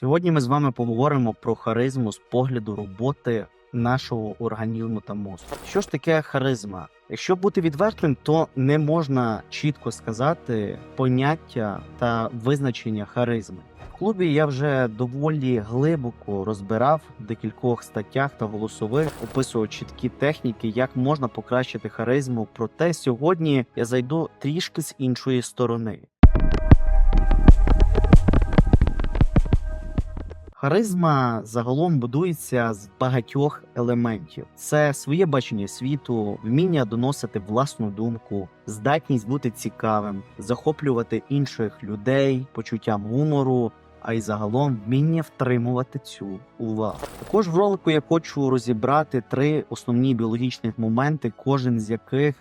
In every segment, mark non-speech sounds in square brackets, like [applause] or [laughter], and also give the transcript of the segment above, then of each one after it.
Сьогодні ми з вами поговоримо про харизму з погляду роботи нашого організму та мозку. Що ж таке харизма? Якщо бути відвертим, то не можна чітко сказати поняття та визначення харизми. В клубі я вже доволі глибоко розбирав в декількох статтях та голосових, описував чіткі техніки, як можна покращити харизму. Проте сьогодні я зайду трішки з іншої сторони. Харизма загалом будується з багатьох елементів: це своє бачення світу, вміння доносити власну думку, здатність бути цікавим, захоплювати інших людей, почуттям гумору, а й загалом вміння втримувати цю увагу. Також в ролику я хочу розібрати три основні біологічних моменти, кожен з яких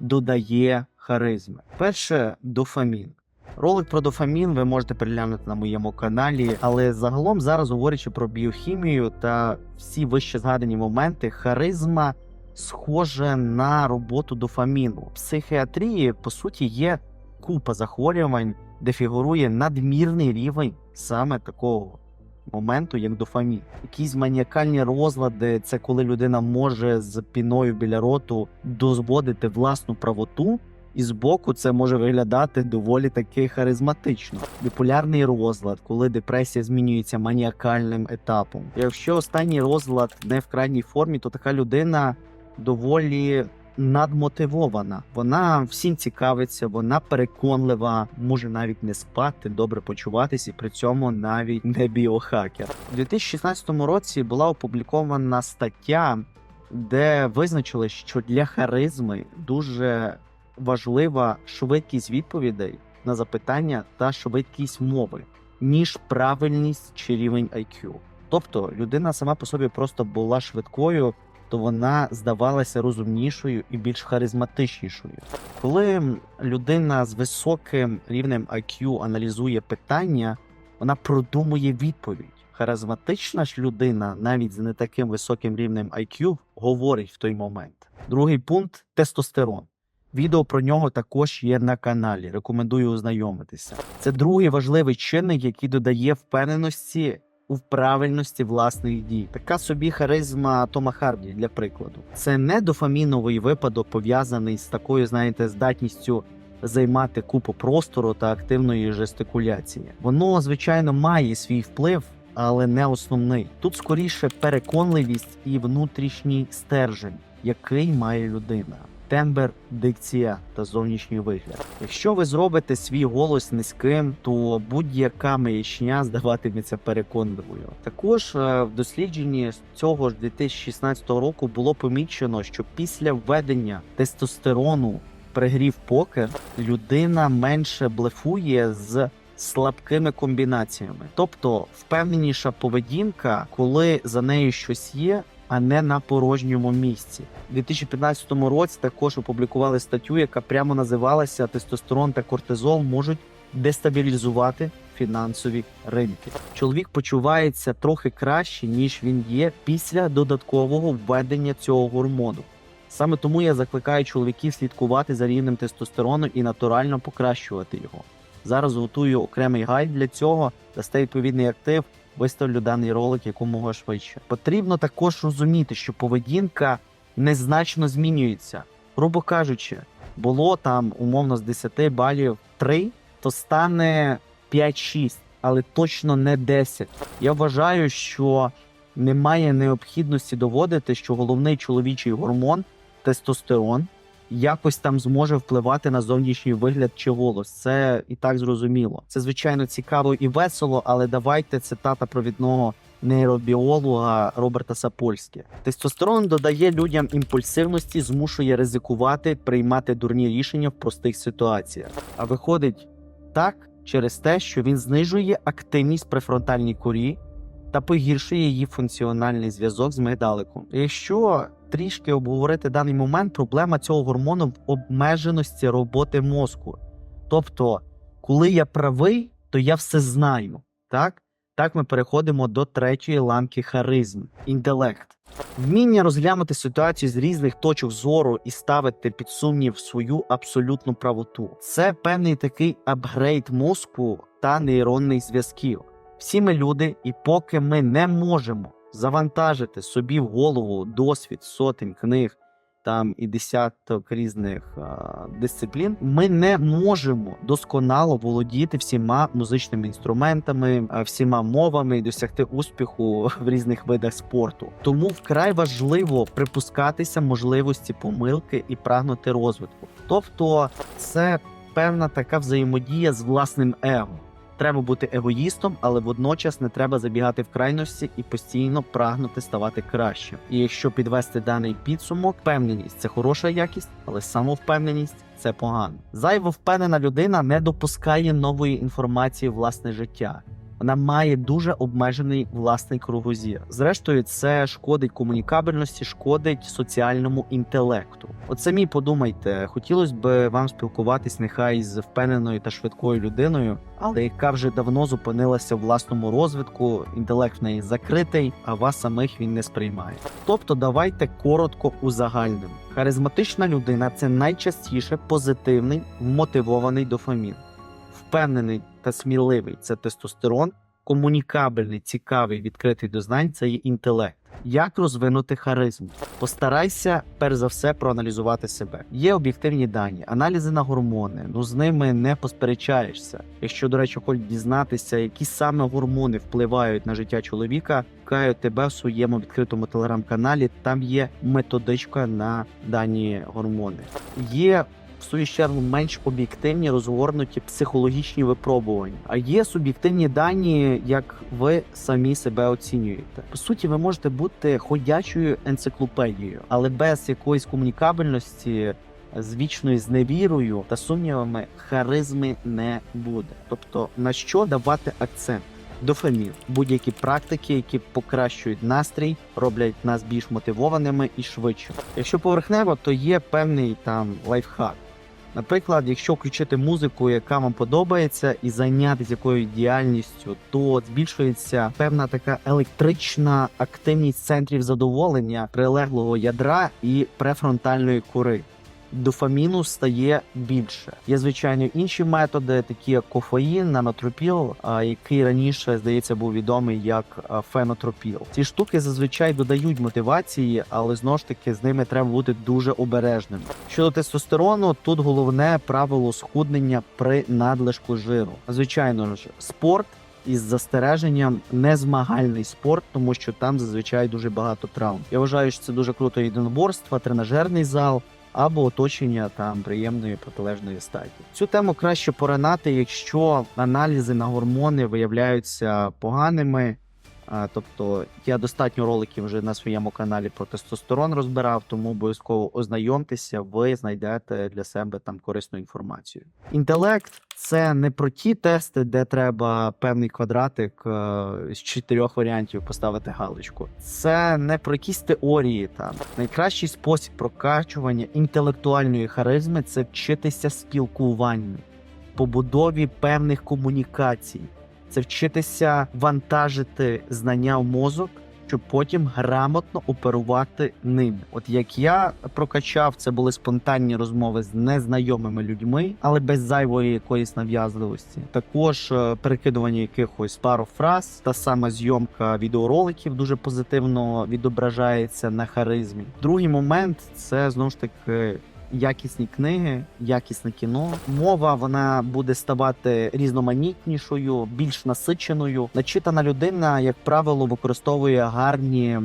додає харизми. Перше дофамін. Ролик про дофамін ви можете переглянути на моєму каналі, але загалом зараз говорячи про біохімію та всі вище згадані моменти, харизма схожа на роботу дофаміну. В психіатрії по суті є купа захворювань, де фігурує надмірний рівень саме такого моменту, як дофамін. Якісь маніакальні розлади це коли людина може з піною біля роту дозводити власну правоту. І збоку це може виглядати доволі таки харизматично. Біполярний розлад, коли депресія змінюється маніакальним етапом. Якщо останній розлад не в крайній формі, то така людина доволі надмотивована. Вона всім цікавиться, вона переконлива, може навіть не спати, добре почуватись, і при цьому навіть не біохакер. У 2016 році була опублікована стаття, де визначили, що для харизми дуже важлива швидкість відповідей на запитання та швидкість мови, ніж правильність чи рівень IQ. Тобто людина сама по собі просто була швидкою, то вона здавалася розумнішою і більш харизматичнішою. Коли людина з високим рівнем IQ аналізує питання, вона продумує відповідь. Харизматична ж людина, навіть з не таким високим рівнем IQ, говорить в той момент. Другий пункт тестостерон. Відео про нього також є на каналі. Рекомендую ознайомитися. Це другий важливий чинник, який додає впевненості у правильності власних дій. Така собі харизма Тома Харді, для прикладу. Це не дофаміновий випадок, пов'язаний з такою, знаєте, здатністю займати купу простору та активної жестикуляції. Воно, звичайно, має свій вплив. Але не основний. Тут скоріше переконливість і внутрішній стержень, який має людина тембр, дикція та зовнішній вигляд. Якщо ви зробите свій голос низьким, то будь-яка маячня здаватиметься переконливою. Також е, в дослідженні цього ж 2016 року було помічено, що після введення тестостерону при грі в покер людина менше блефує з слабкими комбінаціями, тобто впевненіша поведінка, коли за нею щось є, а не на порожньому місці. У 2015 році також опублікували статтю, яка прямо називалася Тестостерон та кортизол можуть дестабілізувати фінансові ринки. Чоловік почувається трохи краще, ніж він є після додаткового введення цього гормону. Саме тому я закликаю чоловіків слідкувати за рівнем тестостерону і натурально покращувати його. Зараз готую окремий гайд для цього, дасте відповідний актив, виставлю даний ролик якомога швидше. Потрібно також розуміти, що поведінка незначно змінюється. Грубо кажучи, було там умовно з 10 балів 3, то стане 5-6, але точно не 10. Я вважаю, що немає необхідності доводити, що головний чоловічий гормон тестостерон якось там зможе впливати на зовнішній вигляд чи голос. Це і так зрозуміло. Це звичайно цікаво і весело, але давайте цитата провідного нейробіолога Роберта Сапольське. Тестостерон додає людям імпульсивності, змушує ризикувати, приймати дурні рішення в простих ситуаціях. А виходить так через те, що він знижує активність префронтальній корі та погіршує її функціональний зв'язок з мигдаликом. Якщо трішки обговорити даний момент, проблема цього гормону в обмеженості роботи мозку. Тобто, коли я правий, то я все знаю. Так, так ми переходимо до третьої ланки харизм інтелект. Вміння розглянути ситуацію з різних точок зору і ставити під сумнів свою абсолютну правоту. Це певний такий апгрейд мозку та нейронних зв'язків. Всі ми люди, і поки ми не можемо завантажити собі в голову досвід сотень книг там і десяток різних а, дисциплін, ми не можемо досконало володіти всіма музичними інструментами, всіма мовами і досягти успіху [laughs] в різних видах спорту. Тому вкрай важливо припускатися можливості помилки і прагнути розвитку. Тобто, це певна така взаємодія з власним его. Треба бути егоїстом, але водночас не треба забігати в крайності і постійно прагнути ставати кращим. І якщо підвести даний підсумок, впевненість це хороша якість, але самовпевненість це погано. Зайво впевнена людина не допускає нової інформації власне життя. Вона має дуже обмежений власний кругозір. Зрештою, це шкодить комунікабельності, шкодить соціальному інтелекту. От самі подумайте, хотілося б вам спілкуватись нехай з впевненою та швидкою людиною, але яка вже давно зупинилася в власному розвитку, інтелект в неї закритий, а вас самих він не сприймає. Тобто, давайте коротко узагальнимо. Харизматична людина це найчастіше позитивний, мотивований дофамін впевнений та сміливий це тестостерон, комунікабельний, цікавий, відкритий до знань це є інтелект. Як розвинути харизму? Постарайся перш за все проаналізувати себе. Є об'єктивні дані, аналізи на гормони. Ну з ними не посперечаєшся. Якщо, до речі, хочеш дізнатися, які саме гормони впливають на життя чоловіка, шукаю тебе в своєму відкритому телеграм-каналі. Там є методичка на дані гормони. Є в свою чергу менш об'єктивні розгорнуті психологічні випробування. А є суб'єктивні дані, як ви самі себе оцінюєте. По суті, ви можете бути ходячою енциклопедією, але без якоїсь комунікабельності. З вічною зневірою та сумнівами харизми не буде. Тобто на що давати акцент? Дофамін, будь-які практики, які покращують настрій, роблять нас більш мотивованими і швидше. Якщо поверхнево, то є певний там лайфхак. Наприклад, якщо включити музику, яка вам подобається, і зайнятися якою діяльністю, то збільшується певна така електрична активність центрів задоволення прилеглого ядра і префронтальної кори. Дофаміну стає більше. Є звичайно інші методи, такі як кофеїн, нанотропіл, який раніше здається був відомий як фенотропіл. Ці штуки зазвичай додають мотивації, але знову ж таки з ними треба бути дуже обережним. Щодо тестостерону, тут головне правило схуднення при надлишку жиру. Звичайно ж, спорт. Із застереженням не змагальний спорт, тому що там зазвичай дуже багато травм. Я вважаю, що це дуже круто єдиноборство, тренажерний зал або оточення там приємної протилежної статі. Цю тему краще поринати, якщо аналізи на гормони виявляються поганими. Тобто я достатньо роликів вже на своєму каналі про тестостерон розбирав, тому обов'язково ознайомтеся, ви знайдете для себе там корисну інформацію. Інтелект це не про ті тести, де треба певний квадратик е, з чотирьох варіантів поставити галочку. Це не про якісь теорії. Там найкращий спосіб прокачування інтелектуальної харизми це вчитися спілкуванню, побудові певних комунікацій це вчитися вантажити знання в мозок, щоб потім грамотно оперувати ними. От як я прокачав, це були спонтанні розмови з незнайомими людьми, але без зайвої якоїсь нав'язливості. Також е, перекидування якихось пару фраз, та сама зйомка відеороликів дуже позитивно відображається на харизмі. Другий момент це знову ж таки якісні книги, якісне кіно. Мова вона буде ставати різноманітнішою, більш насиченою. Начитана людина, як правило, використовує гарні е,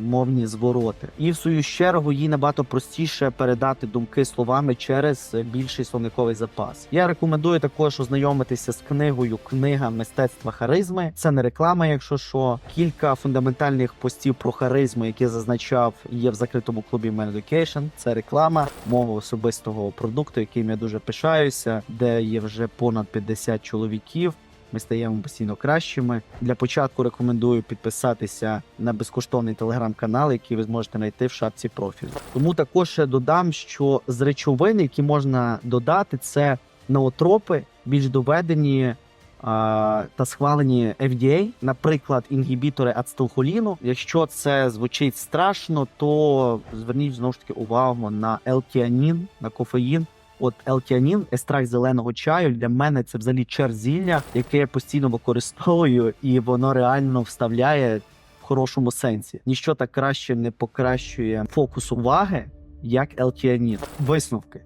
мовні звороти, і в свою чергу їй набагато простіше передати думки словами через більший словниковий запас. Я рекомендую також ознайомитися з книгою Книга мистецтва харизми. Це не реклама, якщо що. Кілька фундаментальних постів про харизму, які зазначав, є в закритому клубі Man Education. Це реклама мого особистого продукту, яким я дуже пишаюся, де є вже понад 50 чоловіків. Ми стаємо постійно кращими. Для початку рекомендую підписатися на безкоштовний телеграм-канал, який ви зможете знайти в шапці профілю. Тому також ще додам, що з речовин, які можна додати, це ноотропи, більш доведені. Та схвалені FDA, наприклад, інгібітори ацетилхоліну. Якщо це звучить страшно, то зверніть знову ж таки увагу на елтіанін, на кофеїн. От елтіанін, екстракт зеленого чаю, для мене це взагалі черзілля, яке я постійно використовую, і воно реально вставляє в хорошому сенсі. Ніщо так краще не покращує фокус уваги, як елтіанін. Висновки.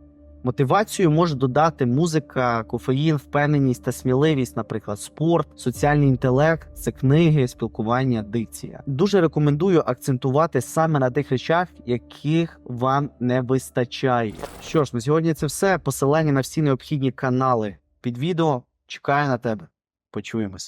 Мотивацію може додати музика, кофеїн, впевненість та сміливість, наприклад, спорт, соціальний інтелект, це книги, спілкування, дикція. Дуже рекомендую акцентувати саме на тих речах, яких вам не вистачає. Що ж, на сьогодні це все. Посилання на всі необхідні канали під відео. Чекаю на тебе. Почуємось.